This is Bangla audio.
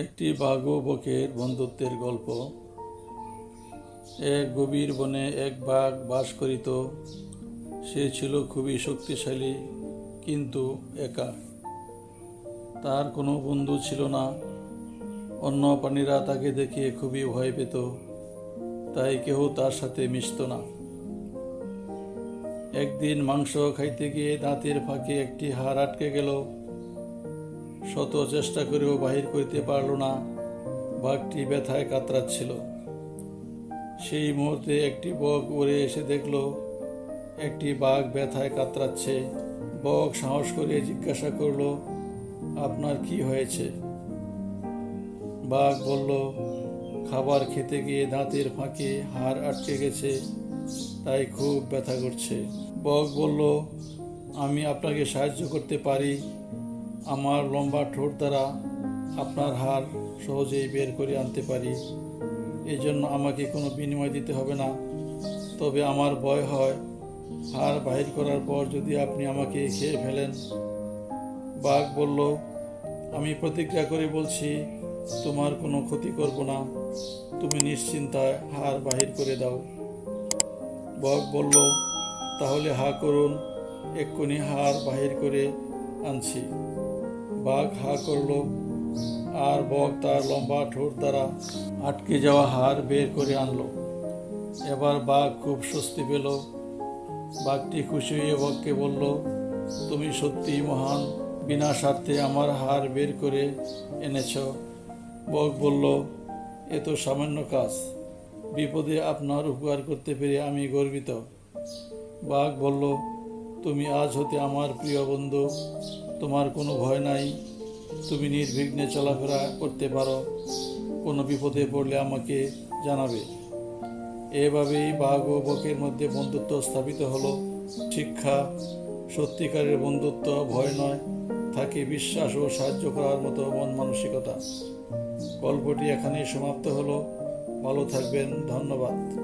একটি বাঘ ও বকের বন্ধুত্বের গল্প। এক গভীর বনে এক বাঘ বাস করিত। সে ছিল খুবই শক্তিশালী, কিন্তু একা। তার কোনো বন্ধু ছিল না। অন্য প্রাণীরা তাকে দেখে খুবই ভয় পেত, তাই কেউ তার সাথে মিশত না। একদিন মাংস খাইতে গিয়ে দাঁতের ফাঁকে একটি হাড় আটকে গেল। শত চেষ্টা করেও বাহির করতে পারল না। বাঘটি ব্যথায় কাতরাচ্ছিল। সেই মুহূর্তে একটি বক উড়ে এসে দেখল, একটি বাঘ ব্যথায় কাতরাচ্ছে। বক সাহস করে জিজ্ঞাসা করল, আপনার কি হয়েছে? বাঘ বলল, খাবার খেতে গিয়ে দাঁতের ফাঁকে হাড় আটকে গেছে, তাই খুব ব্যথা করছে। বক বলল, আমি আপনাকে সাহায্য করতে পারি আমার লম্বা ঠোঁট দ্বারা আপনার হার সহজেই বের করে আনতে পারি। এই জন্য আমাকে কোনো বিনিময় দিতে হবে না। তবে আমার ভয় হয়, হাড় বাহির করার পর যদি আপনি আমাকে খেয়ে ফেলেন। বাঘ বলল, আমি প্রতিজ্ঞা করে বলছি, তোমার কোনো ক্ষতি করব না। তুমি নিশ্চিন্তায় হার বাহির করে দাও। বক বলল, তাহলে হা করুন, এক্ষুনি হাড় বাহির করে আনছি। বাঘ হা করল, আর বক তার লম্বা ঠোঁট দ্বারা আটকে যাওয়া হাড় বের করে আনলো। এবার বাঘ খুব স্বস্তি পেল। বাঘটি খুশি হয়ে বককে বলল, তুমি সত্যিই মহান, বিনা স্বার্থে আমার হাড় বের করে এনেছ। বক বলল, এ তো সামান্য কাজ। বিপদে আপনার উপকার করতে পেরে আমি গর্বিত। বাঘ বলল, তুমি আজ হতে আমার প্রিয় বন্ধু। তোমার কোনো ভয় নাই। তুমি নির্বিঘ্নে চলাফেরা করতে পারো। কোনো বিপদে পড়লে আমাকে জানাবে। এভাবেই বাঘ ও বকের মধ্যে বন্ধুত্ব স্থাপিত হলো। শিক্ষা, সত্যিকারের বন্ধুত্ব ভয় নয়, থাকে বিশ্বাস ও সাহায্য করার মতো মন মানসিকতা। গল্পটি এখানেই সমাপ্ত হলো। ভালো থাকবেন, ধন্যবাদ।